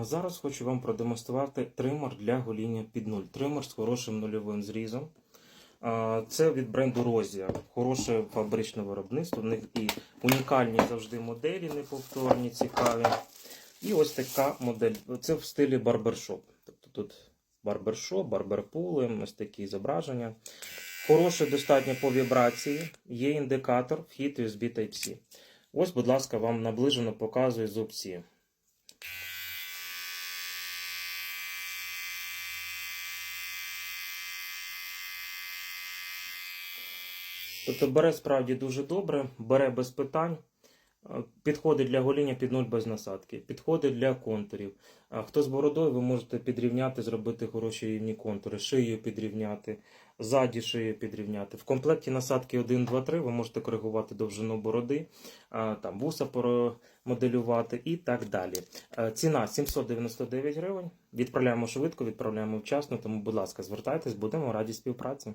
Зараз хочу вам продемонструвати тример для гоління під нуль. Тример з хорошим нульовим зрізом. Це від бренду Розія. Хороше фабричне виробництво. В них і унікальні завжди моделі, неповторні, цікаві. І ось така модель. Це в стилі барбершоп. Тобто тут барбершоп, барберпули, ось такі зображення. Хороше достатньо по вібрації. Є індикатор, вхід USB Type-C. Ось, будь ласка, вам наближено показую зубці. Тобто бере справді дуже добре, бере без питань. Е, Підходить для гоління під нуль без насадки, підходить для контурів. Хто з бородою, ви можете підрівняти, зробити хороші рівні контури, шию підрівняти, ззаді шию підрівняти. В комплекті насадки 1, 2, 3 ви можете коригувати довжину бороди, там вуса моделювати і так далі. Е, Ціна 799 гривень. Відправляємо швидко, відправляємо вчасно. Тому, будь ласка, звертайтесь, будемо раді співпраці.